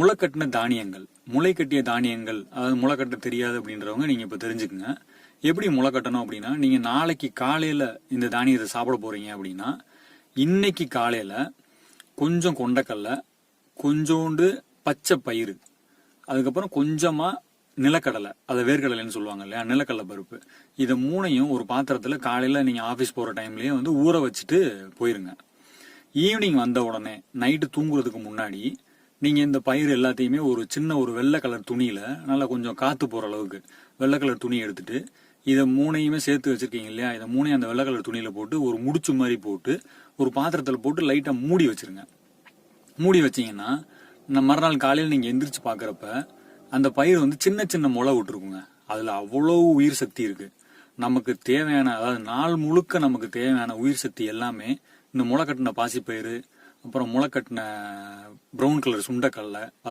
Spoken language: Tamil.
முளை கட்டின தானியங்கள் முளை கட்டிய தானியங்கள் அதாவது முளை கட்ட தெரியாது அப்படின்றவங்க நீங்க இப்ப தெரிஞ்சுக்குங்க. எப்படி முளை கட்டணும் அப்படின்னா நீங்க நாளைக்கு காலையில இந்த தானியத்தை சாப்பிட போறீங்க அப்படின்னா இன்னைக்கு காலையில கொஞ்சம் கொண்டக்கல்ல கொஞ்சோண்டு பச்சை பயிறு அதுக்கப்புறம் கொஞ்சமா நிலக்கடலை அதை வேர்க்கடலைன்னு சொல்லுவாங்க இல்லையா நிலக்கடலை பருப்பு. இதை மூணையும் ஒரு பாத்திரத்தில் காலையில் நீங்கள் ஆஃபீஸ் போகிற டைம்லேயே வந்து ஊற வச்சுட்டு போயிருங்க. ஈவினிங் வந்த உடனே நைட்டு தூங்குறதுக்கு முன்னாடி நீங்கள் இந்த பயிர் எல்லாத்தையுமே ஒரு சின்ன ஒரு வெள்ளை கலர் துணியில் நல்லா கொஞ்சம் காற்று போகிற அளவுக்கு வெள்ளை கலர் துணி எடுத்துட்டு இதை மூணையுமே சேர்த்து வச்சிருக்கீங்க இல்லையா? இதை மூணையும் அந்த வெள்ளை கலர் துணியில் போட்டு ஒரு முடிச்சு மாதிரி போட்டு ஒரு பாத்திரத்தில் போட்டு லைட்டாக மூடி வச்சிருங்க. மூடி வச்சிங்கன்னா நான் மறுநாள் காலையில் நீங்கள் எந்திரிச்சு பார்க்குறப்ப அந்த பயிர் வந்து சின்ன சின்ன முளை விட்டுருக்குங்க. அதில் அவ்வளோ உயிர் சக்தி இருக்குது நமக்கு தேவையான அதாவது நாள் முழுக்க நமக்கு தேவையான உயிர் சக்தி எல்லாமே இந்த முளை கட்டின பாசிப்பயிறு அப்புறம் முளை கட்டின ப்ரௌன் கலர் சுண்டக்கடலை